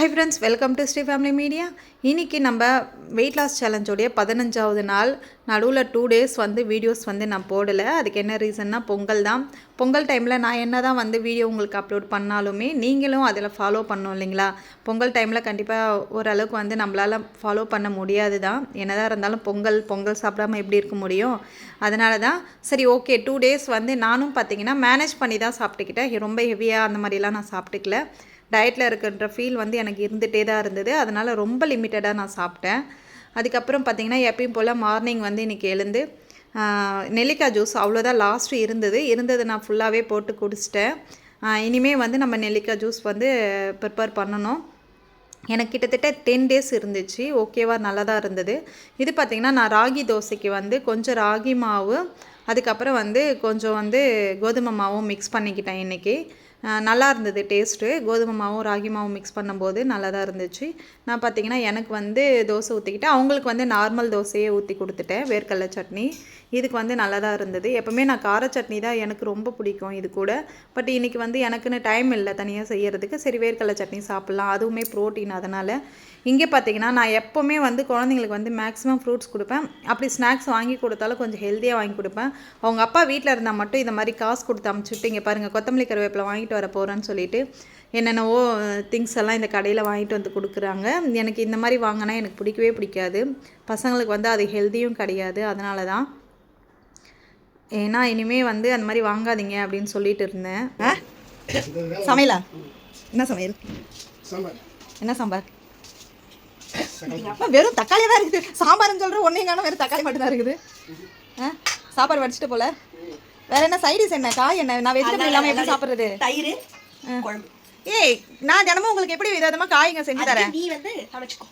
Hi friends welcome to Sri family media இன்றைக்கி நம்ம weight loss சேலஞ்சோடைய பதினஞ்சாவது நாள் நடுவில் டூ டேஸ் வந்து வீடியோஸ் வந்து நான் போடலை. அதுக்கு என்ன ரீசன்னா பொங்கல் தான். பொங்கல் டைமில் நான் என்ன தான் வந்து வீடியோ உங்களுக்கு அப்லோட் பண்ணாலுமே நீங்களும் அதில் ஃபாலோ பண்ணோம் இல்லைங்களா? பொங்கல் டைமில் கண்டிப்பாக ஓரளவுக்கு வந்து நம்மளால் ஃபாலோ பண்ண முடியாது தான். என்னதான் இருந்தாலும் பொங்கல் பொங்கல் சாப்பிடாம எப்படி இருக்க முடியும்? அதனால தான் சரி ஓகே டூ டேஸ் வந்து நானும் பார்த்தீங்கன்னா மேனேஜ் பண்ணி தான் சாப்பிட்டுக்கிட்டேன். ரொம்ப ஹெவியாக அந்த மாதிரிலாம் நான் சாப்பிட்டுக்கல. டயட்டில் இருக்கின்ற ஃபீல் வந்து எனக்கு இருந்துகிட்டே தான் இருந்தது. அதனால் ரொம்ப லிமிட்டடாக நான் சாப்பிட்டேன். அதுக்கப்புறம் பார்த்திங்கன்னா எப்பயும் போல் மார்னிங் வந்து இன்றைக்கி எழுந்து நெல்லிக்காய் ஜூஸ் அவ்வளோதான் லாஸ்ட்டு இருந்தது. இருந்தது நான் ஃபுல்லாகவே போட்டு குடிச்சிட்டேன். இனிமேல் வந்து நம்ம நெல்லிக்காய் ஜூஸ் வந்து ப்ரிப்பேர் பண்ணணும். எனக்கு கிட்டத்தட்ட டென் டேஸ் இருந்துச்சு. ஓகேவா நல்லா தான் இருந்தது. இது பார்த்திங்கன்னா நான் ராகி தோசைக்கு வந்து கொஞ்சம் ராகி மாவு அதுக்கப்புறம் வந்து கொஞ்சம் வந்து கோதுமை மாவும் மிக்ஸ் பண்ணிக்கிட்டேன் இன்றைக்கி நல்லா இருந்தது டேஸ்ட்டு. கோதுமை மாவும் ராகி மாவும் மிக்ஸ் பண்ணும்போது நல்லா தான் இருந்துச்சு. நான் பார்த்திங்கன்னா எனக்கு வந்து தோசை ஊற்றிக்கிட்டேன் அவங்களுக்கு வந்து நார்மல் தோசையே ஊற்றி கொடுத்துட்டேன் வேர்க்கடலை சட்னி. இதுக்கு வந்து நல்லதாக இருந்தது. எப்போவுமே நான் கார சட்னி தான் எனக்கு ரொம்ப பிடிக்கும் இது கூட. பட் இன்றைக்கி வந்து எனக்குன்னு டைம் இல்லை தனியாக செய்யறதுக்கு. சரி வேர்க்கடலை சட்னி சாப்பிட்லாம். அதுவுமே ப்ரோட்டீன் அதனால். இங்கே பார்த்தீங்கன்னா நான் எப்போவுமே வந்து குழந்தைங்களுக்கு வந்து மேக்ஸிமம் ஃப்ரூட்ஸ் கொடுப்பேன். அப்படி ஸ்நாக்ஸ் வாங்கி கொடுத்தாலும் கொஞ்சம் ஹெல்த்தியாக வாங்கி கொடுப்பேன். அவங்க அப்பா வீட்டில் இருந்தால் மட்டும் இந்த மாதிரி காசு கொடுத்து அமுச்சுட்டு இங்கே பாருங்கள் கொத்தமல்லி கருவேப்பில் வாங்கிட்டு வர போகிறேன்னு சொல்லிட்டு என்னென்னவோ திங்ஸ் எல்லாம் இந்த கடையில் வாங்கிட்டு வந்து கொடுக்குறாங்க. எனக்கு இந்த மாதிரி வாங்கினா எனக்கு பிடிக்கவே பிடிக்காது. பசங்களுக்கு வந்து அது ஹெல்த்தியும் கிடையாது. அதனால தான் ஏன்னா இனிமே வந்து அந்த மாதிரி வாங்காதீங்க அப்படின்னு சொல்லிட்டு இருந்தேன். ஆ? சமையலா? என்ன சமையல்? சாம்பார். என்ன சாம்பார்? வெறும் தக்காளி தான் இருக்குது. சாம்பார்னு சொல்கிற ஒன்றையும் காணும் வெறும் தக்காளி மட்டும் தான் இருக்குது. ஆ? சாப்பாடு வடிச்சிட்டு போல. வேற என்ன சைடிஸ் என்ன? காய் என்ன? நான் வெஜிடபிள் இல்லாமல் எப்படி சாப்பிட்றது? தயிர் குழம்பு. ஏய் நான் தினமும் உங்களுக்கு எப்படி விதவிதமாக காய்ங்க செஞ்சு தரேன்? நீ வந்து சமைச்சுக்கோ.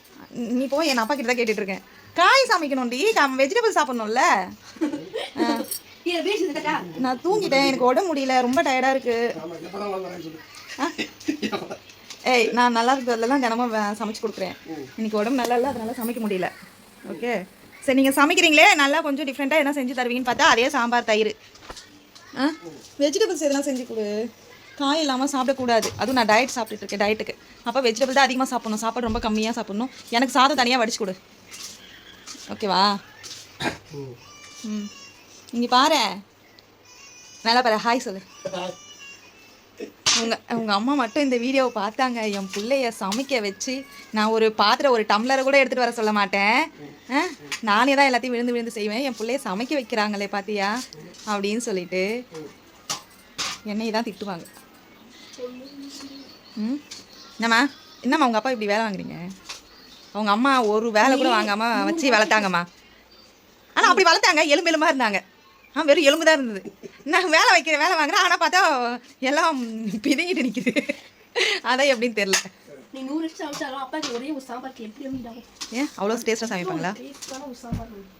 நீ போய் என் அப்பா கிட்ட தான் கேட்டுட்டு இருக்கேன். காய் சமைக்கணும்டி. வெஜிடபிள் சாப்பிடணும்ல. நான் தூங்கிட்டேன். எனக்கு உடம்பு முடியல. ரொம்ப டயர்டாக இருக்குது ஏய் நான் நல்லா இருக்கிறதுலாம் தினமும் சமைச்சு கொடுக்குறேன். இன்னைக்கு உடம்பு நல்லா இல்லை அதனால சமைக்க முடியல. ஓகே சரி நீங்கள் சமைக்கிறீங்களே? நல்லா கொஞ்சம் டிஃப்ரெண்ட்டாக என்ன செஞ்சு தருவீங்கன்னு பார்த்தா அதே சாம்பார் தயிர். ஆ? வெஜிடபிள்ஸ் எதெல்லாம் செஞ்சு கொடு. காய் இல்லாமல் சாப்பிடக்கூடாது. அதுவும் நான் டயட் சாப்பிட்டுட்டு இருக்கேன் டயட்டுக்கு அப்போ வெஜிடபிள் தான் அதிகமாக சாப்பிடணும். சாப்பாடு ரொம்ப கம்மியாக சாப்பிடணும். எனக்கு சாதம் தனியாக வடிச்சு கொடு. ஓகேவா ம். இங்கே பாரு. நல்லா பாரு ஹாய் சொல்லு. உங்க உங்க அம்மா மட்டும் இந்த வீடியோவை பார்த்தாங்க. என் பிள்ளைய சமைக்க வச்சு நான் ஒரு பாத்திரம் ஒரு டம்ளரை கூட எடுத்துட்டு வர சொல்ல மாட்டேன். ஆ? நானே தான் எல்லாத்தையும் விழுந்து விழுந்து செய்வேன். என் பிள்ளைய சமைக்க வைக்கிறாங்களே பாத்தியா? அப்படின்னு சொல்லிட்டு என்னை தான் திட்டுவாங்க. ம்? என்னம்மா? என்னம்மா உங்க அப்பா இப்படி வேலை வாங்குறீங்க? அவங்க அம்மா ஒரு வேலை கூட வாங்காம வச்சு வளர்த்தாங்கம்மா. ஆனால் அப்படி வளர்த்தாங்க. எலும்பு எலும்பா இருந்தாங்க. ஆ வெறும் எலும்பு தான் இருந்தது. நான் வேலை வைக்கிறேன் வேலை வாங்குறேன். ஆனால் பார்த்தா எல்லாம் பிதுங்கிட்டு நிற்கிது அதான் எப்படின்னு தெரில நீ நூறு வருஷம் சமைச்சாலும் அப்பாக்கு ஒரே ஒரு சாம்பாருக்கு எப்படி அமைந்தாகும் ஏன்? அவ்வளோ டேஸ்ட்டாக சமைப்பாங்களா?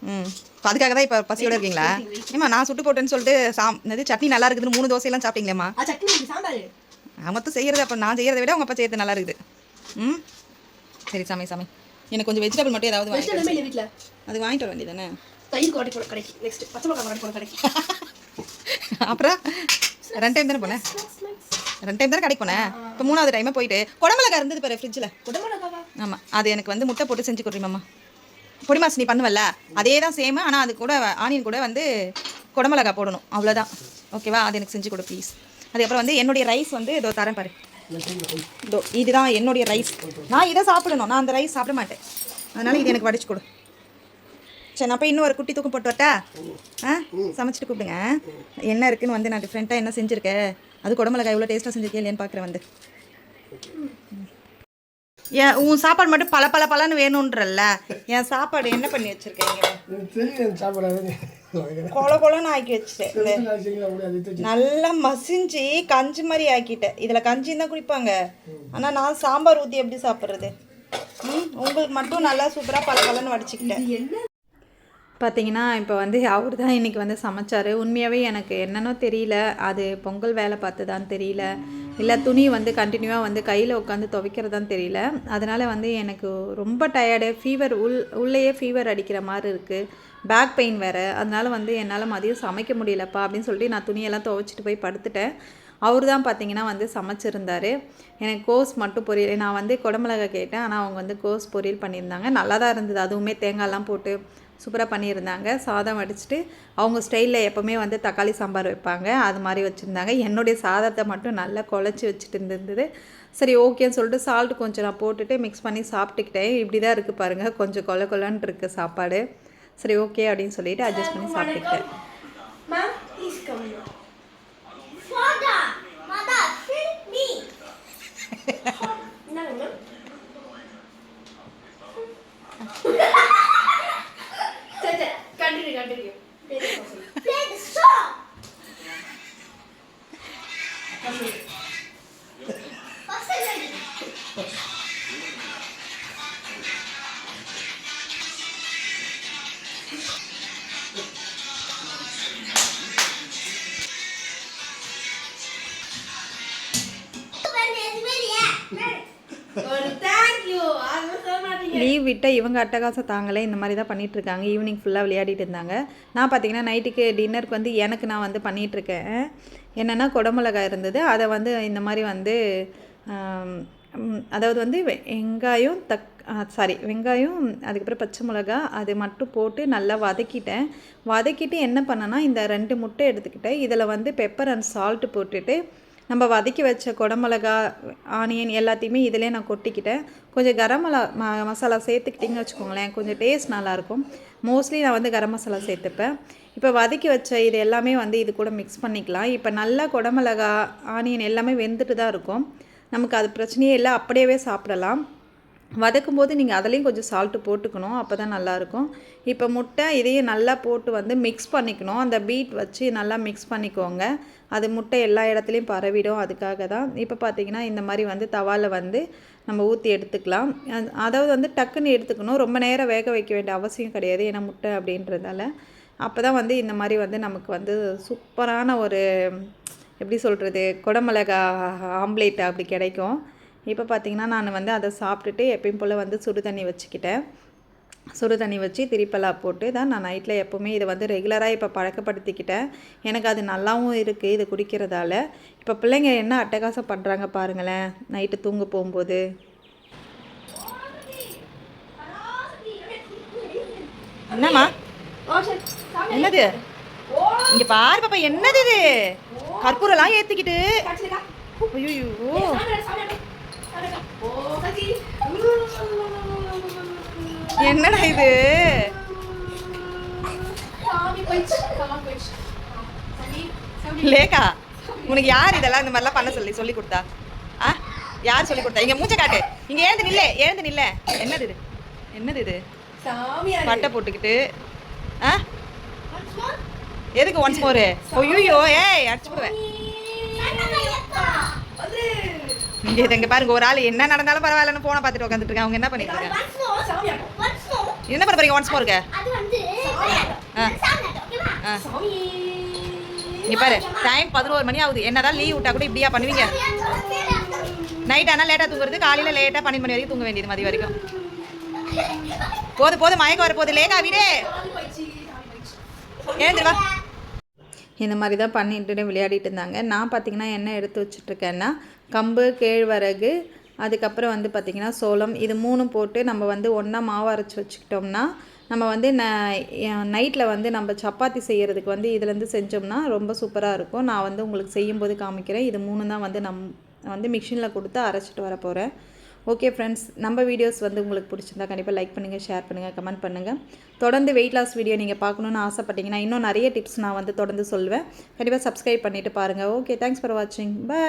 ம். அதுக்காக தான் இப்போ பசியோட இருக்கீங்களா? ஏம்மா நான் சுட்டு போட்டேன்னு சொல்லிட்டு சாம் என்னது சட்னி நல்லா இருக்குதுன்னு மூணு தோசையெல்லாம் சாப்பிட்டீங்களேம்மா? ஆ சட்னி இது சாம்பார். நான் மொத்தம் செய்கிறது அப்போ நான் செய்கிறத விட உங்கள் அப்பா செய்கிறது நல்லா இருக்குது. ம்? சரி சமை சமை. எனக்கு கொஞ்சம் வெஜிடபிள் மட்டும் ஏதாவது வீட்டில் அது வாங்கிட்டு வர வேண்டியதானே தயிர் கோட்டை போட கிடைக்கு நெக்ஸ்ட் பச்சை மிளகா கோட்டை போட கிடைக்கும். அப்புறம் ரெண்டு டைம் தானே போனேன்? ரெண்டு டைம் தானே கடைக்கு போனேன்? இப்போ மூணாவது டைமே போயிட்டு குடமிளகா இருந்தது பாரு ஃப்ரிட்ஜில் குடமிளகாவா? ஆமாம் அது எனக்கு வந்து முட்டை போட்டு செஞ்சு கொடுறீமாம்மா பொடி மாஸ் நீ பண்ணுவல்ல? அதே தான் சேம் ஆனால் அது கூட ஆனியன் கூட வந்து குடமிளகா போடணும். அவ்வளோதான் ஓகேவா அது எனக்கு செஞ்சு கொடு ப்ளீஸ் அதுக்கப்புறம் வந்து என்னுடைய ரைஸ் வந்து இதோ தரேன் பாரு. இதோ இதுதான் என்னுடைய ரைஸ் நான் இதை சாப்பிடணும். நான் அந்த ரைஸ் சாப்பிட மாட்டேன். அதனால இது எனக்கு வடிச்சு கொடு. சரி நான் போய் இன்னும் ஒரு குட்டி தூக்கம் போட்டு வரட்டா? ஆ சமைச்சிட்டு கூப்பிடுங்க. என்ன இருக்குன்னு வந்து நான் டிஃப்ரெண்ட்டாக என்ன செஞ்சுருக்கேன் அது குடமிளகா எவ்வளோ டேஸ்ட்டாக செஞ்சுருக்கேன் இல்லையான்னு பார்க்குறேன் வந்து. ஏன் உன் சாப்பாடு மட்டும் பல பல பலன்னு வேணுன்றல்ல என் சாப்பாடு என்ன பண்ணி வச்சிருக்கீங்க கொல கொலன்னு ஆக்கி வச்சுட்டேன். நல்லா மசிஞ்சு கஞ்சி மாதிரி ஆக்கிட்டேன். இதில் கஞ்சி தான் குடிப்பாங்க. ஆனால் நான் சாம்பார் ஊற்றி எப்படி சாப்பிட்றது? ம் உங்களுக்கு மட்டும் நல்லா சூப்பராக பல பலன்னு வடிச்சுக்கிட்டேன். என்ன பார்த்தீங்கன்னா இப்போ வந்து அவர் தான் இன்றைக்கி வந்து சமைச்சார். உண்மையாகவே எனக்கு என்னென்னோ தெரியல. அது பொங்கல் வேலை பார்த்ததான்னு தெரியல. இல்லை துணி வந்து கண்டினியூவாக வந்து கையில் உட்காந்து துவைக்கிறதான்னு தெரியல. அதனால் வந்து எனக்கு ரொம்ப டயர்டு ஃபீவர் உள் உள்ளேயே ஃபீவர் அடிக்கிற மாதிரி இருக்குது பேக் பெயின் வேறு. அதனால் வந்து என்னால் மதியம் சமைக்க முடியலப்பா அப்படின்னு சொல்லிட்டு நான் துணியெல்லாம் துவைச்சிட்டு போய் படுத்துட்டேன். அவர் தான் பார்த்தீங்கன்னா வந்து சமைச்சிருந்தார். எனக்கு கோஸ் மட்டும் பொரியல் நான் வந்து குடமிளகா கேட்டேன். ஆனால் அவங்க வந்து கோஸ் பொரியல் பண்ணியிருந்தாங்க. நல்லா தான் இருந்தது. அதுவுமே தேங்காய்லாம் போட்டு சூப்பராக பண்ணியிருந்தாங்க. சாதம் வடிச்சிட்டு அவங்க ஸ்டைலில் எப்போவுமே வந்து தக்காளி சாம்பார் வைப்பாங்க. அது மாதிரி வச்சுருந்தாங்க. என்னுடைய சாதத்தை மட்டும் நல்லா குழச்சி வச்சுட்டு இருந்தது. சரி ஓகேன்னு சொல்லிட்டு சால்ட் கொஞ்சம் நான் போட்டுட்டு மிக்ஸ் பண்ணி சாப்பிட்டுக்கிட்டேன். இப்படி தான் இருக்குது பாருங்கள் கொஞ்சம் கொல கொலன்னு இருக்குது சாப்பாடு. சரி ஓகே அப்படின்னு சொல்லிட்டு அட்ஜஸ்ட் பண்ணி சாப்பிட்டுக்கிட்டேன். லீவ் விட்டால் இவங்க அட்டகாசம் தாங்களே இந்த மாதிரி தான் பண்ணிட்டு இருக்காங்க ஈவினிங் ஃபுல்லாக விளையாடிட்டு இருந்தாங்க. நான் பார்த்தீங்கன்னா நைட்டுக்கு டின்னருக்கு வந்து எனக்கு நான் வந்து பண்ணிகிட்ருக்கேன் என்னென்னா குடமிளகாய் இருந்தது. அதை வந்து இந்த மாதிரி வந்து அதாவது வந்து வெ- வெங்காயம் தக் சாரி வெங்காயம் அதுக்கப்புறம் பச்சை மிளகா அது மட்டும் போட்டு நல்லா வதக்கிட்டேன். வதக்கிட்டு என்ன பண்ணேன்னா இந்த ரெண்டு முட்டை எடுத்துக்கிட்டேன். இதில் வந்து பெப்பர் அண்ட் சால்ட்டு போட்டுட்டு நம்ம வதக்கி வச்ச குடமிளகா ஆனியன் எல்லாத்தையுமே இதிலே நான் கொட்டிக்கிட்டேன். கொஞ்சம் கரம் மலா ம மசாலா சேர்த்துக்கிட்டிங்கன்னு வச்சுக்கோங்களேன் கொஞ்சம் டேஸ்ட் நல்லாயிருக்கும். மோஸ்ட்லி நான் வந்து கரம் மசாலா சேர்த்துப்பேன். இப்போ வதக்கி வச்ச இது எல்லாமே வந்து இது கூட மிக்ஸ் பண்ணிக்கலாம். இப்போ நல்லா குடமிளகா ஆனியன் எல்லாமே வெந்துட்டு தான் இருக்கும். நமக்கு அது பிரச்சனையே இல்லை அப்படியே சாப்பிடலாம். வதக்கும் போது நீங்கள் அதுலேயும் கொஞ்சம் சால்ட்டு போட்டுக்கணும் அப்போ தான் நல்லாயிருக்கும். இப்போ முட்டை இதையும் நல்லா போட்டு வந்து மிக்ஸ் பண்ணிக்கணும். அந்த பீட் வச்சு நல்லா மிக்ஸ் பண்ணிக்கோங்க. அது முட்டை எல்லா இடத்துலையும் பரவிடும் அதுக்காக தான். இப்போ பார்த்தீங்கன்னா இந்த மாதிரி வந்து தவாவில் வந்து நம்ம ஊற்றி எடுத்துக்கலாம். அது- அதாவது வந்து டக்குன்னு எடுத்துக்கணும். ரொம்ப நேரம் வேக வைக்க வேண்டிய அவசியம் கிடையாது ஏன்னா முட்டை அப்படின்றதால. அப்போ தான் வந்து இந்த மாதிரி வந்து நமக்கு வந்து சூப்பரான ஒரு எப்படி சொல்கிறது குடமிளகா ஆம்லேட் அப்படி கிடைக்கும். இப்போ பார்த்தீங்கன்னா நான் வந்து அதை சாப்பிட்டுட்டு எப்பயும் போல் வந்து சுடு தண்ணி வச்சுக்கிட்டேன். சுடு தண்ணி வச்சு திரிப்பலா போட்டு தான் நான் நைட்டில் எப்போவுமே இதை வந்து ரெகுலராக இப்போ பழக்கப்படுத்திக்கிட்டேன். எனக்கு அது நல்லாவும் இருக்குது இது குடிக்கிறதால. இப்போ பிள்ளைங்க என்ன அட்டகாசம் பண்ணுறாங்க பாருங்களேன் நைட்டு தூங்க போகும்போது. என்னம்மா. என்னது? இங்கே பாரு பாப்பா என்னது இது? கற்பூரெல்லாம் காய்ச்சலுக்கா? ஐயோ. என்னடா இது. லேக்கா உனக்கு யார் இதெல்லாம் இந்த மாதிரிலாம் பண்ண சொல்லி சொல்லி கொடுத்தா? ஆ? யார் சொல்லி கொடுத்தா? இங்க மூஞ்ச காட்டு. இங்க எழுந்து நில்ல எழுந்து நில்ல. என்னது இது? என்னது இது. பட்டை போட்டுக்கிட்டு ஆ. எதுக்கு ஒன்ஸ் மோர் ஐயோ ஏய் அடிச்சு போடுவேன். இங்கே இதை இங்கே பாருங்க ஒரு ஆள் என்ன நடந்தாலும் பரவாயில்லன்னு போனை பார்த்துட்டு உட்காந்துட்டு இருக்காங்க அவங்க என்ன பண்ணிட்டு இருக்காங்க? என்ன பண்ண போறீங்க ஒன்ஸ் மோருக்கு ஆ. ஆ. பாரு டைம் பதினோரு மணி ஆகுது. என்னதான் லீவ் விட்டா கூட இப்படியா பண்ணுவீங்க? நைட் ஆனால் லேட்டாக தூங்குறது காலையில் லேட்டாக பன்னெண்டு மணி வரைக்கும் தூங்க வேண்டியது மதியம் வரைக்கும். போது போதும் மயக்கம் வர போகுது லேக்கா வீடே எழுந்துருவா போயிடுச்சு. சாமி போயிடுச்சு. எழுந்து வா இந்த மாதிரி தான் பண்ணிட்டு விளையாடிட்டு இருந்தாங்க நான் பார்த்தீங்கன்னா என்ன எடுத்து வச்சுட்ருக்கேன்னா கம்பு கேழ்வரகு அதுக்கப்புறம் வந்து பார்த்திங்கன்னா சோளம் இது மூணும் போட்டு நம்ம வந்து ஒன்றா மாவு அரைச்சி வச்சுக்கிட்டோம்னா நம்ம வந்து ந நைட்டில் வந்து நம்ம சப்பாத்தி செய்கிறதுக்கு வந்து இதுலேருந்து செஞ்சோம்னா ரொம்ப சூப்பராக இருக்கும். நான் வந்து உங்களுக்கு செய்யும்போது காமிக்கிறேன். இது மூணு தான் வந்து நம் வந்து மிஷினில் கொடுத்து அரைச்சிட்டு வர போகிறேன் ஓகே ஃப்ரெண்ட்ஸ் நம்ம வீடியோஸ் வந்து உங்களுக்கு பிடிச்சிருந்தா கண்டிப்பாக லைக் பண்ணுங்கள் ஷேர் பண்ணுங்கள் கமெண்ட் பண்ணுங்கள் தொடர்ந்து வெயிட் லாஸ் வீடியோ நீங்கள் பார்க்கணுன்னு ஆசைப்பட்டீங்கன்னா இன்னும் நிறைய டிப்ஸ் நான் வந்து தொடர்ந்து சொல்லுவேன். கண்டிப்பாக சப்ஸ்கிரைப் பண்ணிவிட்டு பாருங்கள் ஓகே தேங்க்ஸ் ஃபார் வாட்சிங் பை